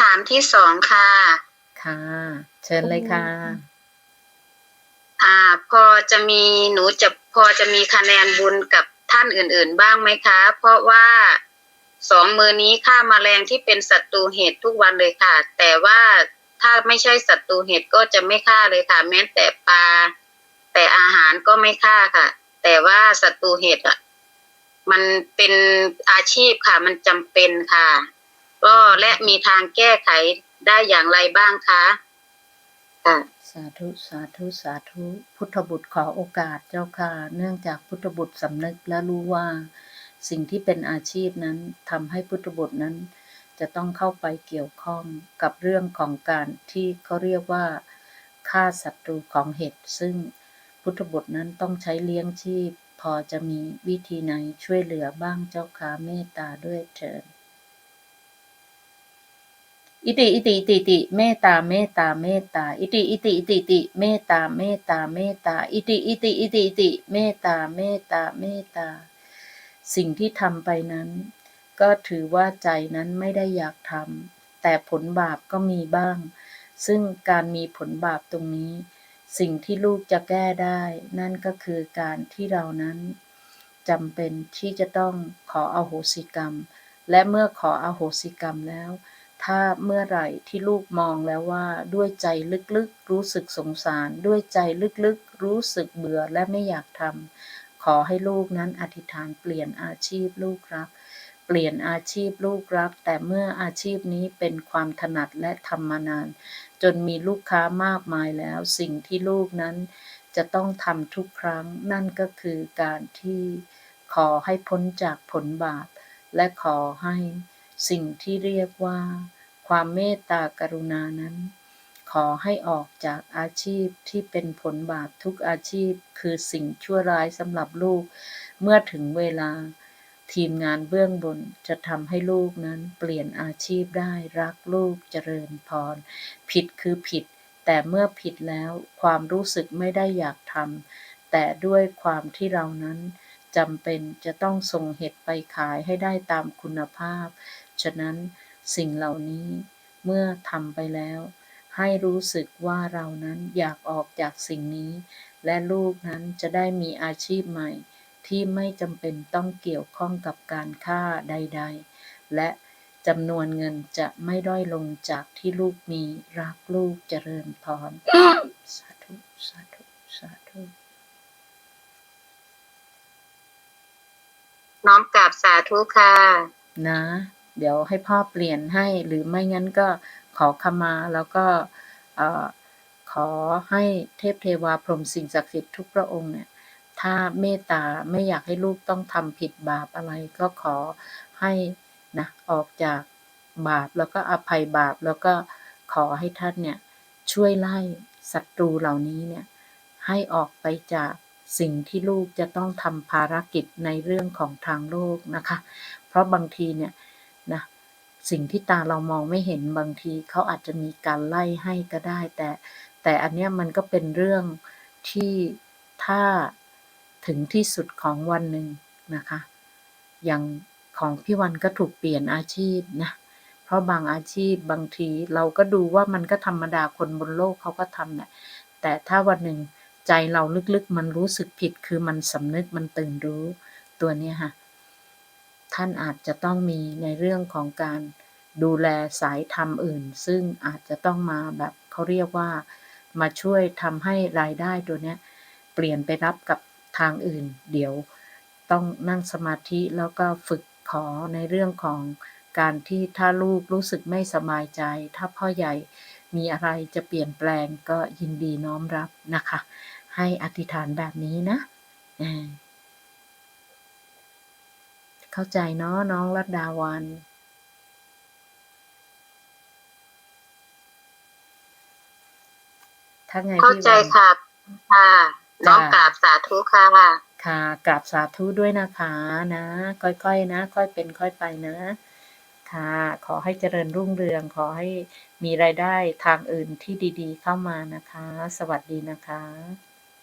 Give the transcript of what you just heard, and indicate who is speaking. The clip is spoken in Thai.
Speaker 1: ถามที่สองค่ะ
Speaker 2: ค่ะ เชิญเลยค่ะ
Speaker 1: อ่า พอจะมีหนูจะพอจะมีคะแนนบุญกับท่านอื่น ๆ บ้างไหมคะ เพราะว่าสองมือนี้ฆ่ามาแมลงที่เป็นศัตรูเหตุทุกวันเลยค่ะ แต่ว่าถ้าไม่ใช่ศัตรูเหตุก็จะไม่ฆ่าเลยค่ะ แม้แต่ปลาแต่อาหารก็ไม่ฆ่าค่ะ แต่ว่าศัตรูเหตุอะ มันเป็นอาชีพค่ะ มันจำเป็นค่ะ ก็และมีทางแก้ไขได้อย่างไรบ้างคะค่ะ
Speaker 2: สาธุสาธุสาธุ พุทธบุตรขอโอกาสเจ้าค่ะ เนื่องจากพุทธบุตรสำนึกและรู้ว่า สิ่งที่เป็นอาชีพนั้นทำให้พุทธบุตรนั้น จะต้องเข้าไปเกี่ยวข้องกับเรื่องของการที่เขาเรียกว่าฆ่าศัตรูของเห็ดซึ่งพุทธบุตรนั้นต้องใช้เลี้ยงชีพ พอจะมีวิธีไหนช่วยเหลือบ้างเจ้าค่ะเมตตาด้วยเถิด อิติอิติอิติอิติเมตตาเมตตาเมตตาอิติอิติอิติอิติเมตตาเมตตาเมตตาอิติอิติอิติอิติเมตตาเมตตาเมตตา สิ่งที่ทำไปนั้น ก็ถือว่าใจนั้นไม่ได้อยากทำแต่ผลบาปก็มีบ้าง ซึ่งการมีผลบาปตรงนี้ สิ่งที่ลูกจะแก้ได้ นั่นก็คือการที่เรานั้นจำเป็นที่จะต้องขออโหสิกรรม และเมื่อขออโหสิกรรมแล้ว ถ้าเมื่อไหร่ที่ลูกมองแล้วว่าด้วยใจลึกๆ รู้สึกสงสาร ด้วยใจลึกๆ รู้สึกเบื่อและไม่อยากทำขอให้ลูกนั้นอธิษฐานเปลี่ยนอาชีพลูกรัก เปลี่ยนอาชีพลูกรัก แต่เมื่ออาชีพนี้เป็นความถนัดและทำมานาน จนมีลูกค้ามากมายแล้ว สิ่งที่ลูกนั้นจะต้องทำทุกครั้ง นั่นก็คือการที่ขอให้พ้นจากผลบาปและขอให้ สิ่งที่เรียกว่า ความเมตตากรุณานั้น ขอให้ออกจากอาชีพที่เป็นผลบาปทุกอาชีพ คือสิ่งชั่วร้ายสำหรับลูก เมื่อถึงเวลา ทีมงานเบื้องบนจะทำให้ลูกนั้นเปลี่ยนอาชีพได้รักลูกเจริญพร ผิดคือผิด แต่เมื่อผิดแล้วความรู้สึกไม่ได้อยากทำแต่ด้วยความที่เรานั้น จำเป็นจะต้องส่งเห็ดไปขายให้ได้ตามคุณภาพ ฉะนั้นสิ่งเหล่านี้เมื่อทำไปแล้ว ให้รู้สึกว่าเรานั้นอยากออกจากสิ่งนี้ และลูกนั้นจะได้มีอาชีพใหม่ ที่ไม่จำเป็นต้องเกี่ยวข้องกับการฆ่าใด ๆ และจำนวนเงินจะไม่ด้อยลงจากที่ลูกมีรักลูกเจริญพรสาธุสาธุสาธุ
Speaker 1: น้อมกราบสาธุค่ะ
Speaker 2: นะ เดี๋ยวให้พ่อเปลี่ยนให้หรือไม่งั้นก็ขอขมาแล้วก็ขอให้เทพเทวาพรหมสิ่งศักดิ์สิทธิ์ทุกพระองค์เนี่ยถ้าเมตตาไม่อยากให้ลูกต้องทำผิดบาปอะไร ก็ขอให้นะออกจากบาปแล้วก็อภัยบาปแล้วก็ขอให้ท่านเนี่ยช่วยไล่ศัตรูเหล่านี้เนี่ยให้ออกไปจาก สิ่งที่ลูกจะต้องทำภารกิจในเรื่องของทางโลกนะคะ เพราะบางทีเนี่ยนะสิ่งที่ตาเรามองไม่เห็นบางทีเขาอาจจะมีการไล่ให้ก็ได้ แต่แต่อันเนี้ยมันก็เป็นเรื่องที่ถ้าถึงที่สุดของวันหนึ่งนะคะ อย่างของพี่วันก็ถูกเปลี่ยนอาชีพนะเพราะบางอาชีพบางทีเราก็ดูว่ามันก็ธรรมดาคนบนโลกเขาก็ทำแหละแต่ถ้าวันหนึ่ง ใจเราลึกๆ มันรู้สึกผิดคือมันสำนึกมันตื่นรู้ตัวนี้ค่ะ ท่านอาจจะต้องมีในเรื่องของการดูแลสายธรรมอื่น ซึ่งอาจจะต้องมาแบบเขาเรียกว่า มาช่วยทำให้รายได้ตัวนี้เปลี่ยนไปรับกับทางอื่น เดี๋ยวต้องนั่งสมาธิแล้วก็ฝึกขอในเรื่องของการที่ถ้าลูกรู้สึกไม่สบายใจ ถ้าพ่อใหญ่มีอะไรจะเปลี่ยนแปลงก็ยินดีน้อมรับนะคะ ให้อธิษฐานแบบนี้นะอ่าเข้าใจเนาะน้องรัตดาวันถ้าไง
Speaker 1: เข้า
Speaker 2: พี่
Speaker 1: ใจ
Speaker 2: วัน
Speaker 1: ค่ะค่ะ
Speaker 2: จ้ะ
Speaker 1: น้อมกราบสาธุค่ะ
Speaker 2: ค่ะกราบสาธุด้วยนะคะนะ ค่อยๆนะ ค่อยเป็นค่อยไปนะ ค่ะ ขอให้เจริญรุ่งเรือง ขอให้มีรายได้ทางอื่นที่ดี ๆ เข้ามานะคะ สวัสดีนะคะ